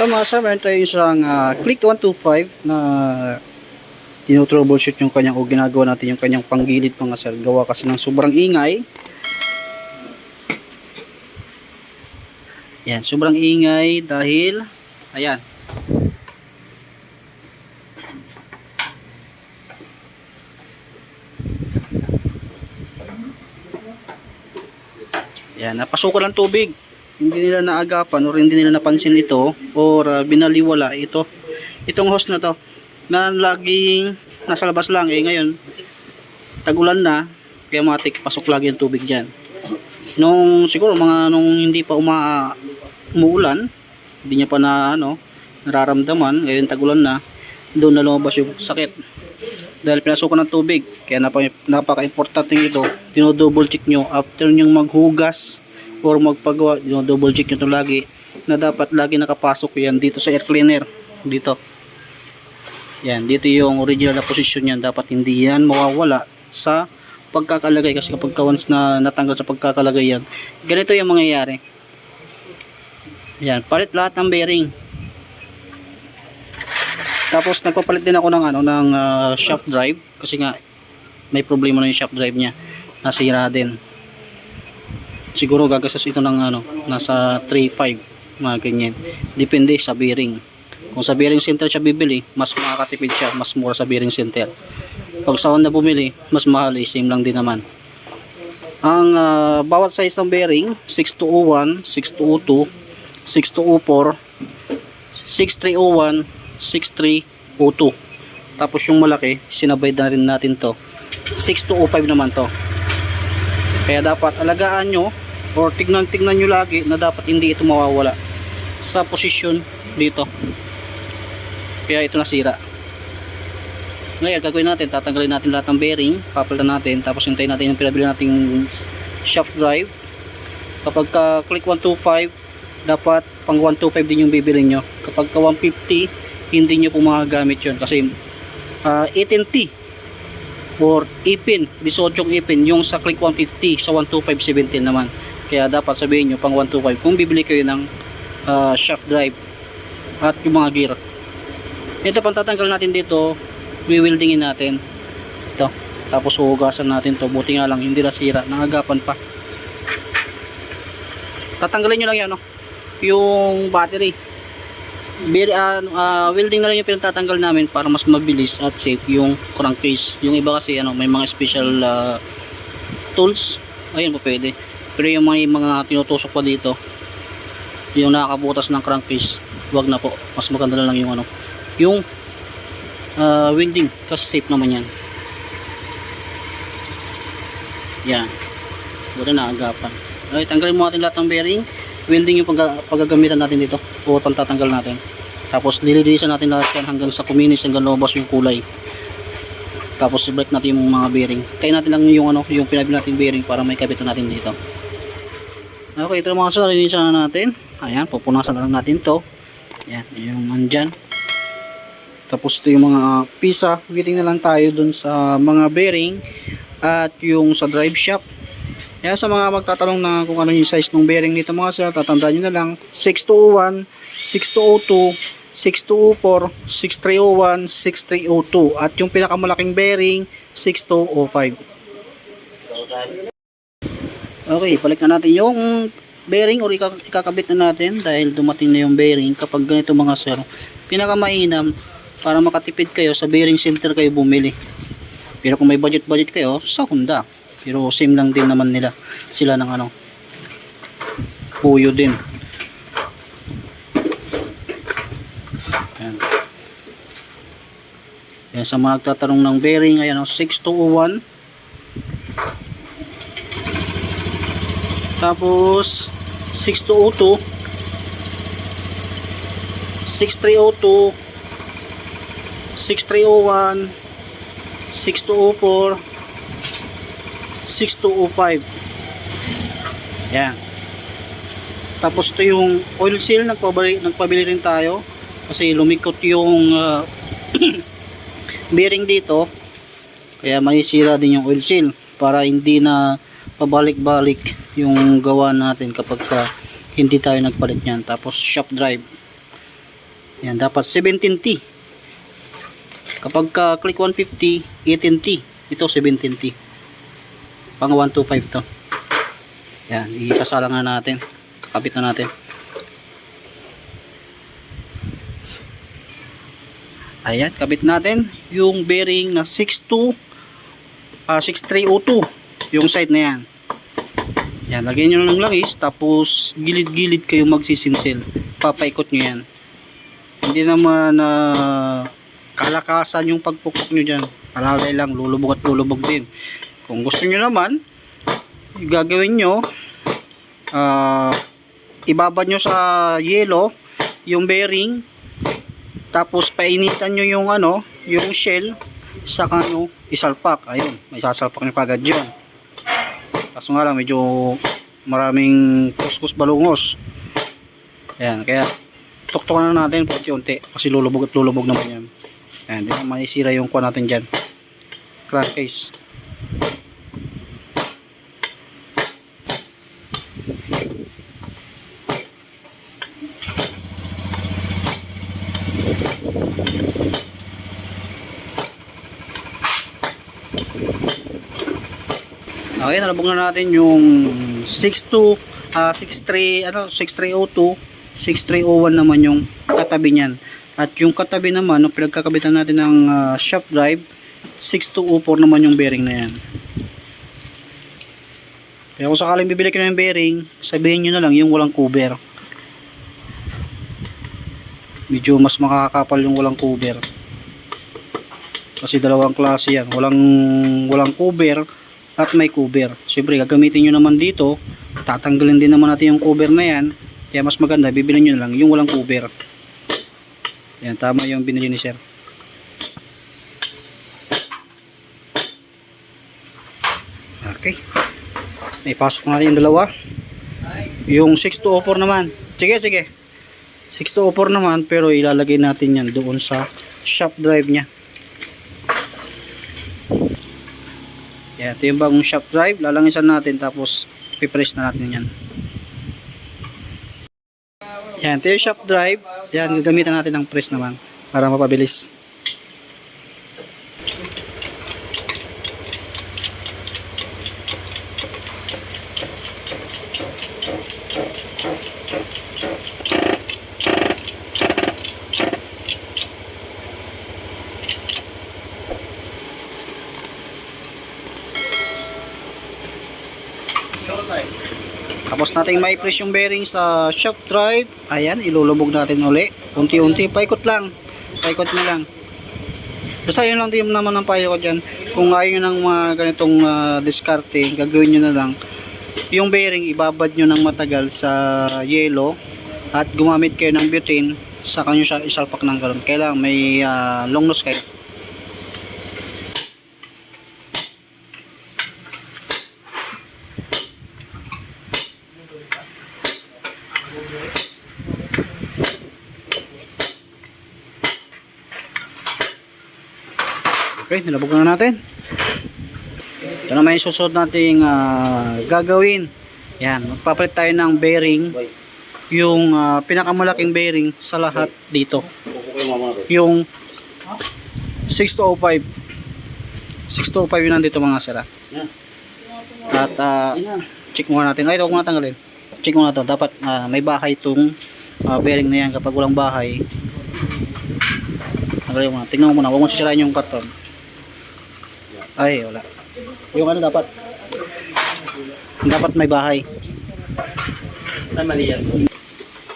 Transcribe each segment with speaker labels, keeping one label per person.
Speaker 1: So mga sir, meron tayo isang ah, Click 125 na tinotroubleshoot yung kanyang o ginagawa natin yung kanyang panggilid mga sir. Gawa kasi ng sobrang ingay. Yan, sobrang ingay dahil ayan. Yan, napasukan ng tubig. Hindi nila naagapan or hindi nila napansin ito or ah, binaliwala ito. Itong hose na to na laging nasa labas lang eh ngayon tagulan na kaya matik pasok lagi ang tubig diyan. Nung siguro mga nung hindi pa uma umuulan, hindi niya pa na ano nararamdaman, ngayon tagulan na doon na lumabas yung sakit dahil pinasukan ng tubig kaya napaka, napaka-importante ito dino-double check nyo after nyong maghugas or magpagawa dino-double check nyo ito lagi na dapat lagi nakapasok yan dito sa air cleaner. Dito. Yan dito yung original na position yan. Dapat hindi yan mawawala sa pagkakalagay. Kasi kapag ka once na natanggal sa pagkakalagay yan ganito yung mangyayari. Yan palit lahat ng bearing. Tapos nagpapalit din ako ng ano ng ah, shaft drive. Kasi nga may problema na yung shaft drive niya. Nasira din. Siguro gagastos ito ng ano nasa 3.5 mga ganyan. Depende sa bearing. Kung sa bearing center siya bibili, mas makakatipid siya, mas mura sa bearing center. Pag sa Honda bumili, mas mahal eh, same lang din naman. Ang ah, bawat size ng bearing, 6201, 6202, 6204, 6301, 6302. Tapos yung malaki, sinabay na rin natin to. 6205 naman to. Kaya dapat alagaan nyo or tignan-tignan nyo lagi na dapat hindi ito mawawala sa posisyon dito. Kaya ito nasira. Ngayon, gagawin natin, tatanggalin natin lahat ng bearing, papalitan natin, tapos hintayin natin yung pinabili nating shaft drive. Kapag ka click 125, dapat pang 125 din yung bibili nyo. Kapag ka 150, hindi nyo po magagamit yun kasi uh, 18T or ipin, bisodyong ipin, yung sa click 150 sa 125 17 naman. Kaya dapat sabihin nyo pang 125 kung bibili kayo ng ah, shaft drive at yung mga gear. Ito pang tatanggal natin dito, wiwildingin natin. Ito. Tapos huhugasan natin to. Buti nga lang hindi nasira, nangagapan pa. Tatanggalin nyo lang yan, no? yung battery. Bir, uh, uh, welding na lang yung pinatatanggal namin para mas mabilis at safe yung crankcase. Yung iba kasi ano, may mga special uh, tools. Ayun po pwede. Pero yung mga, mga tinutusok pa dito, yung nakakabutas ng crankcase, wag na po. Mas maganda lang yung ano, yung uh, welding kasi safe naman yan. Yan. Buti na agapan. Okay, tanggalin mo natin lahat ng bearing welding yung pag paggagamitan natin dito o tatanggal natin tapos nililinisan natin lahat yan hanggang sa kuminis hanggang lumabas yung kulay tapos i-break natin yung mga bearing tayo natin lang yung ano yung pinabili natin bearing para may kapitan natin dito okay ito mga sir linisan na natin. Ayan pupunasan na lang natin to. Ayan yung andyan tapos ito yung mga pisa. Waiting na lang tayo dun sa mga bearing at yung sa drive shaft. Kaya sa mga magtatanong na kung ano yung size ng bearing nito mga sir, tatandaan nyo na lang. 6201, 6202, 6204, 6301, 6302 at yung pinakamalaking bearing 6205. Okay, balik na natin yung bearing or ika- ikakabit na natin dahil dumating na yung bearing kapag ganito mga sir. Pinakamainam para makatipid kayo sa bearing center kayo bumili. Pero kung may budget budget kayo, sa Honda. Pero same lang din naman nila sila ng ano puyo din. Ayan. Ayan, sa mga nagtatanong ng bearing, ayan o, 6201. Tapos, 6202. 6302. 6301. 6204. 6205 yan tapos ito yung oil seal nagpabili, nagpabili rin tayo kasi lumikot yung uh, bearing dito kaya may sira din yung oil seal para hindi na pabalik-balik yung gawa natin kapag sa hindi tayo nagpalit yan tapos shop drive Yan, dapat 17T. Kapag ka click 150, 18T. Ito 17T. Pang 125 to. Yan, isasalang na natin. Kapit na natin. Ayan, kabit natin yung bearing na 62 ah 6302 yung side na yan. Yan, lagyan nyo ng langis tapos gilid-gilid kayo magsisinsil. Papaikot nyo yan. Hindi naman na kalakasan yung pagpukok nyo dyan. Alalay lang, lulubog at lulubog din. Kung gusto nyo naman, gagawin nyo, ah ibabad nyo sa yelo yung bearing tapos painitan nyo yung ano yung shell sa kano isalpak ayun may sasalpak nyo kagad yun kaso nga lang medyo maraming kuskus balungos. Ayan kaya tuktukan na natin unti-unti. Kasi lulubog at lulubog naman yan. Ayan di na maisira yung kuha natin dyan. Crankcase Okay, nalabog na natin yung 62 ah 63 ano 6302, 6301 naman yung katabi niyan. At yung katabi naman, nung pinagkakabitan natin ng ah, shaft drive, 6204 naman yung bearing na yan. Kaya kung sakaling bibili kayo ng bearing, sabihin nyo na lang yung walang cover. Medyo mas makakapal yung walang cover. Kasi dalawang klase yan. Walang, walang cover at may cover. Siyempre, gagamitin nyo naman dito, tatanggalin din naman natin yung cover na yan. Kaya mas maganda, bibili nyo na lang yung walang cover. Yan, tama yung binili ni sir. Okay. Ipasok natin yung dalawa. Yung 6204 naman. Sige, sige. 6204 naman, pero ilalagay natin yan doon sa shop drive niya. Yan, ito yung bagong shop drive. Lalangisan natin tapos pipress na natin yan. Yan, ito yung shop drive. Yan, gagamitan natin ng press naman para mapabilis. Tapos nating may press yung bearing sa shock drive. Ayan, ilulubog natin uli. Unti-unti, paikot lang. Paikot mo lang. Basta yun lang din naman ang payo ko dyan. Kung ayaw nyo ng mga ganitong uh, discarding, gagawin nyo na lang. Yung bearing, ibabad nyo ng matagal sa yelo at gumamit kayo ng butane sa kanyo siya isalpak ng galon. Kailangan may ah, long nose kayo. Okay, nilabog na natin. Ito naman yung susunod nating ah, gagawin. Yan, magpapalit tayo ng bearing. Yung ah, pinakamalaking bearing sa lahat dito. Yung 6205. 6205 yun nandito mga sira. At ah, check muna natin. Ay, ito kung tanggalin. Check muna to. Dapat ah, may bahay itong ah, bearing na yan. Kapag walang bahay, tanggalin mo na. Tingnan mo muna. Huwag mo sisirain yung karton. Ay, wala. Yung ano dapat? Dapat may bahay.
Speaker 2: Ay, mali yan.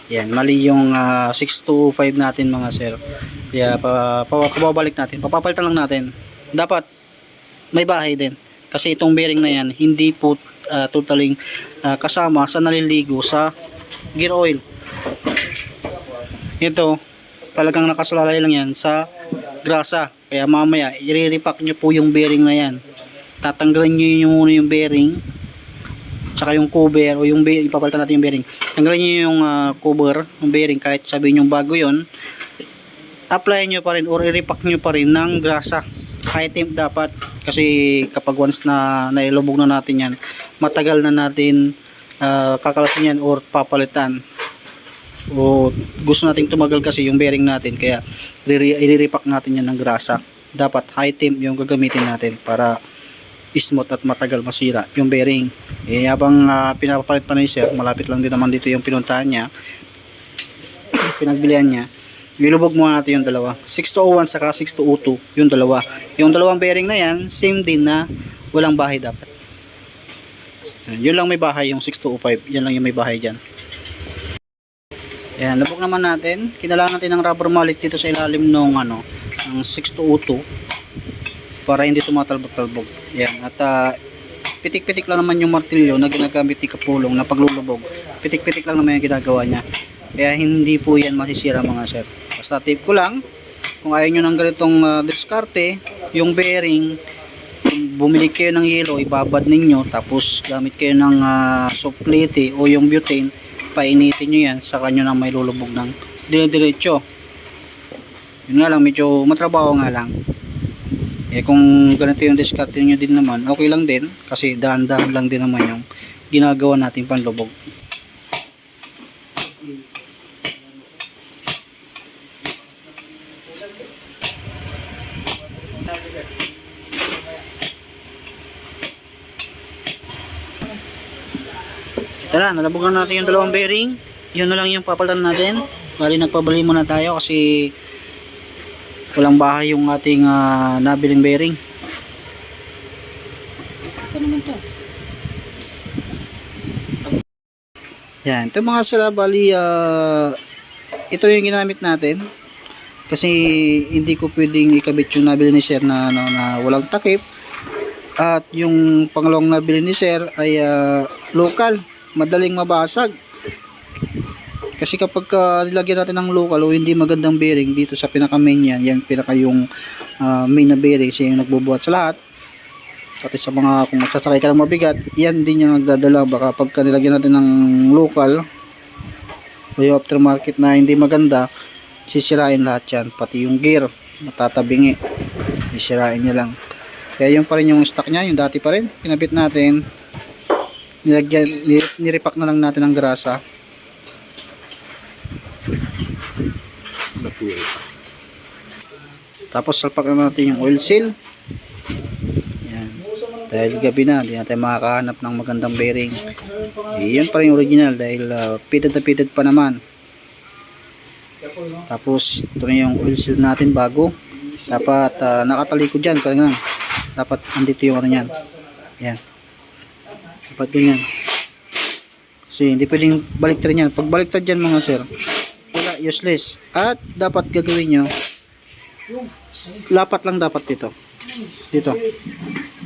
Speaker 1: Yan, mali yung ah, 625 natin mga sir. Kaya pa, pa, pababalik natin. Papapalitan lang natin. Dapat may bahay din. Kasi itong bearing na yan, hindi po ah, totaling ah, kasama sa naliligo sa gear oil. Ito, talagang nakasalalay lang yan sa grasa. Kaya mamaya, i-repack nyo po yung bearing na yan. Tatanggalin nyo yung muna yung bearing tsaka yung cover o yung be- ipapalitan natin yung bearing. Tanggalin nyo yung ah, cover ng bearing kahit sabihin yung bago yon apply nyo pa rin or i-repack nyo pa rin ng grasa kahit temp dapat. Kasi kapag once na nailubog na natin yan matagal na natin ah, kakalasin yan or papalitan o gusto nating tumagal kasi yung bearing natin kaya i-repack natin yan ng grasa. Dapat high temp yung gagamitin natin para smooth at matagal masira yung bearing. Eh habang uh, pinapapalit pa ni sir malapit lang din naman dito yung pinuntahan niya pinagbilihan niya ilubog muna natin yung dalawa. 6201 saka 6202 yung dalawa. Yung dalawang bearing na yan same din na walang bahay dapat. Yun lang may bahay yung 6205 yan lang yung may bahay dyan Ayan, labog naman natin. Kinalangan natin ng rubber mallet dito sa ilalim ng ano, ng 6202 para hindi tumatalbog-talbog. Ayan, at ah, pitik-pitik lang naman yung martilyo na ginagamit ni Kapulong na paglulubog. Pitik-pitik lang naman yung ginagawa niya. Kaya hindi po yan masisira mga sir. Basta tip ko lang, kung ayaw nyo ng ganitong ah, diskarte, yung bearing, bumili kayo ng yelo, ibabad ninyo, tapos gamit kayo ng uh, suplete o yung butane, painitin nyo yan, saka nyo na may lulubog ng dire-diretso. Yun nga lang, medyo matrabaho nga lang. Eh kung ganito yung diskarte nyo din naman, okay lang din, kasi dahan-dahan lang din naman yung ginagawa natin panlubog. Tara, nalabugan natin yung dalawang bearing. Yun na lang yung papalitan natin. Bali, nagpabali muna tayo kasi walang bahay yung ating ah, nabiling bearing. Ito naman to. Yan, ito mga sila, bali, ah, ito yung ginamit natin. Kasi hindi ko pwedeng ikabit yung nabili ni Sir na, ano, na walang takip. At yung pangalawang nabili ni Sir ay ah, local madaling mabasag. Kasi kapag ka nilagyan natin ng local o hindi magandang bearing dito sa pinaka main yan, yan pinaka yung ah, main na bearing siya yung nagbubuhat sa lahat. Pati sa mga kung magsasakay ka ng mabigat, yan din yung nagdadala baka pagka nilagyan natin ng local o yung aftermarket na hindi maganda, sisirain lahat yan. Pati yung gear, matatabingi. Sisirain niya lang. Kaya yung pa rin yung stock niya, yung dati pa rin, pinabit natin nilagyan, ni- nirepack na lang natin ng grasa. Tapos salpak na natin yung oil seal. Yan. Dahil gabi na, hindi natin makakahanap ng magandang bearing. Yun pa rin yung original dahil uh, pitted na pitted pa naman. Tapos ito na yung oil seal natin bago. Dapat uh, nakatalikod dyan. Kaya dapat andito yung ano yan. Yan. Dapat ganyan. Kasi hindi pwedeng baliktad yan. Pag baliktad yan mga sir, wala, useless. At dapat gagawin nyo, lapat lang dapat dito. Dito.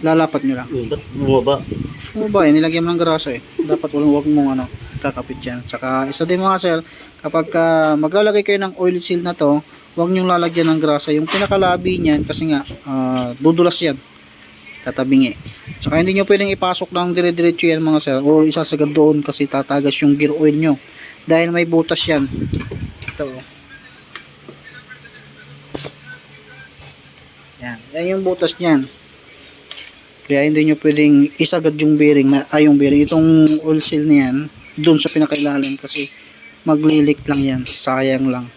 Speaker 1: Lalapat nyo lang.
Speaker 2: Bumaba?
Speaker 1: Ano ba eh, nilagyan mo ng grasa eh. Dapat walang wag mong ano, kakapit yan. Saka isa din mga sir, kapag ka maglalagay kayo ng oil seal na to, wag nyong lalagyan ng grasa. Yung pinakalabi niyan, kasi nga, ah, dudulas yan. Tatabingi. Saka hindi nyo pwedeng ipasok ng dire-diretso yan mga sir, o isasagad doon kasi tatagas yung gear oil nyo. Dahil may butas yan. Ito. Yan, yan yung butas niyan. Kaya hindi nyo pwedeng isagad yung bearing na, ay yung bearing, itong oil seal na yan, doon sa pinakailalim kasi maglilik lang yan, sayang lang.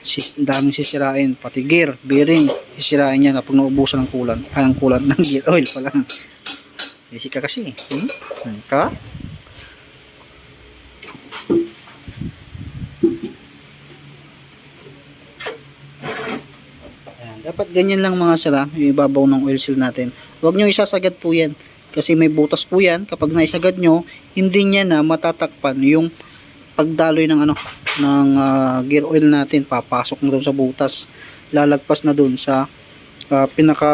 Speaker 1: Sis, daming sisirain, pati gear, bearing, sisirain yan kapag naubusan ng kulan, ay ang kulan ng gear oil pala. Easy ka kasi, hmm? Hmm, Ka? Ayan, dapat ganyan lang mga sira, yung ibabaw ng oil seal natin. Huwag nyo isasagad po yan. Kasi may butas po yan. Kapag naisagad nyo, hindi niya na matatakpan yung pagdaloy ng ano ng ah, gear oil natin. Papasok na doon sa butas. Lalagpas na doon sa ah, pinaka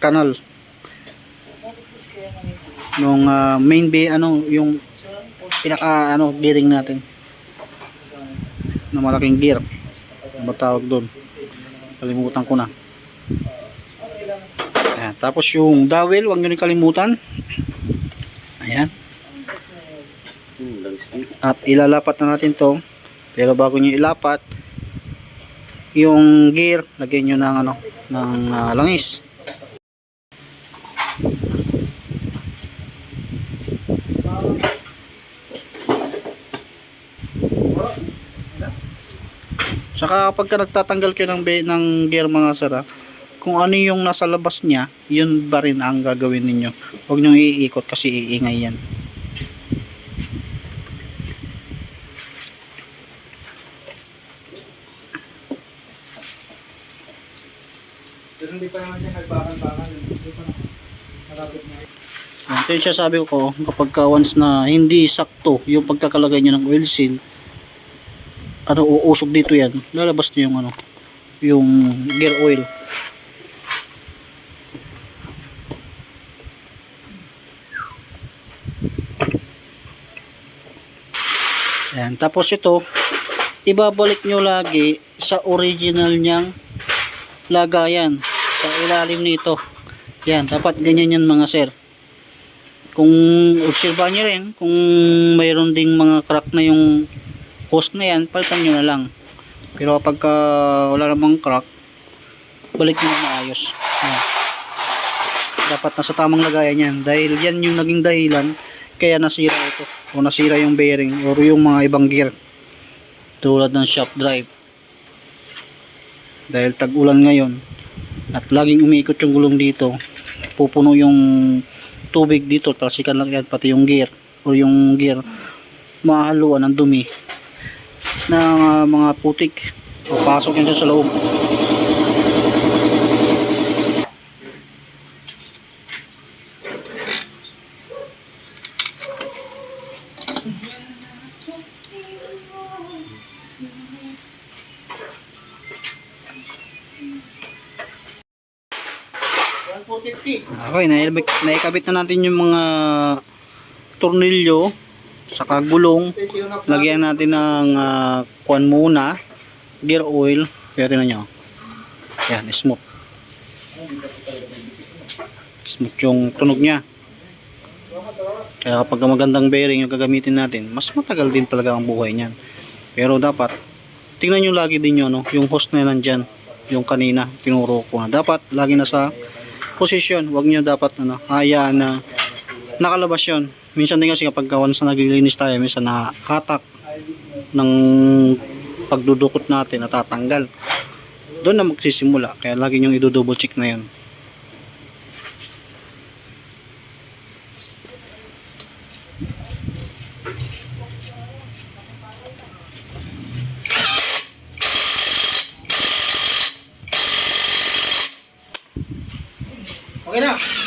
Speaker 1: kanal nung ah, main bay ano yung pinaka ano bearing natin na malaking gear ano tawag doon kalimutan ko na Ayan. Tapos yung dowel, huwag nyo rin kalimutan. Ayan. At ilalapat na natin to. Pero bago nyo ilapat, yung gear, lagyan nyo ng, ano, ng ah, langis. Saka pagka nagtatanggal kayo ng, ng gear mga sir, ah, kung ano yung nasa labas niya, yun ba rin ang gagawin ninyo. Huwag nyo iikot kasi iingay yan.
Speaker 3: Pero hindi pa naman siya nagbakan-bakan. Hindi pa nakapit na.
Speaker 1: Yan, kaya siya sabi ko, kapag ka once na hindi sakto yung pagkakalagay niya ng oil seal, ano, uusog dito yan, lalabas niya yung ano, yung gear oil. Ayan, tapos ito, ibabalik nyo lagi sa original niyang lagayan sa ilalim nito. Yan, dapat ganyan yan mga sir. Kung obserbahan nyo rin kung mayroon ding mga crack na yung post na yan palitan nyo na lang. Pero kapag ka wala namang crack balik nyo na maayos. Ayan. dapat nasa tamang lagayan yan. Dahil yan yung naging dahilan kaya nasira ito. O nasira yung bearing or yung mga ibang gear. Tulad ng shaft drive dahil tag-ulan ngayon. At laging umiikot yung gulong dito. Pupuno yung tubig dito talsikan lang yan pati yung gear o yung gear mahaluan ng dumi ng ah, mga putik. Papasok yan sa loob Okay, naikabit, na natin yung mga tornilyo saka gulong. Lagyan natin ng uh, kuan muna, gear oil. Pero na nyo. Yan, smooth. Smooth yung tunog niya. Kaya kapag magandang bearing yung gagamitin natin, mas matagal din talaga ang buhay niyan. Pero dapat, tingnan nyo lagi din yun, no? yung hose na nandyan, yung kanina, tinuro ko na. Dapat, lagi na sa posisyon. Huwag nyo dapat ano, hayaan na nakalabas yun. Minsan din kasi kapag once na naglilinis tayo, minsan nakatak ng pagdudukot natin, natatanggal. Doon na magsisimula. Kaya lagi nyo i-double check na yun. Okay na.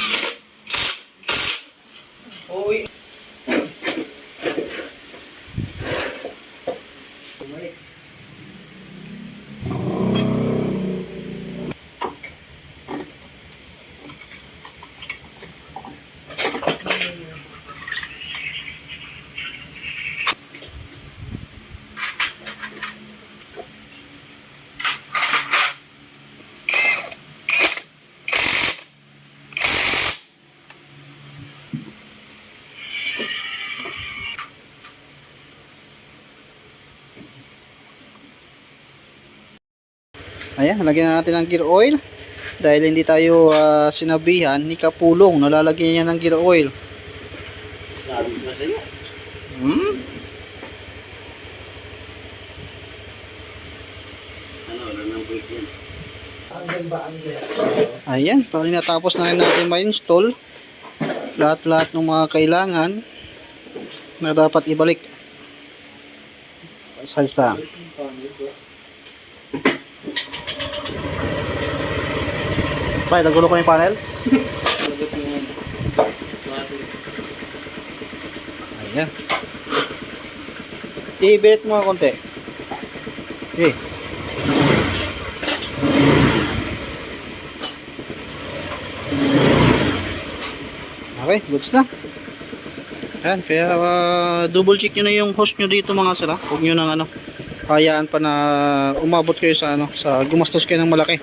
Speaker 1: Ayan, lagyan na natin ng gear oil. Dahil hindi tayo ah, sinabihan ni Kapulong, nalalagyan niya ng gear oil.
Speaker 2: Sabi na sa'yo.
Speaker 1: Hmm?
Speaker 2: Ano, nanang break yan.
Speaker 1: Ayan, pali natapos na rin natin ma-install lahat-lahat ng mga kailangan na dapat ibalik sa listahan. Bay, nagulo ko yung panel? Ayan. I-birit mo nga konti. Okay. Okay, goods na. Ayan, kaya ah, double check nyo na yung host nyo dito mga sila. Huwag nyo nang ano, hayaan pa na umabot kayo sa ano, sa gumastos kayo ng malaki.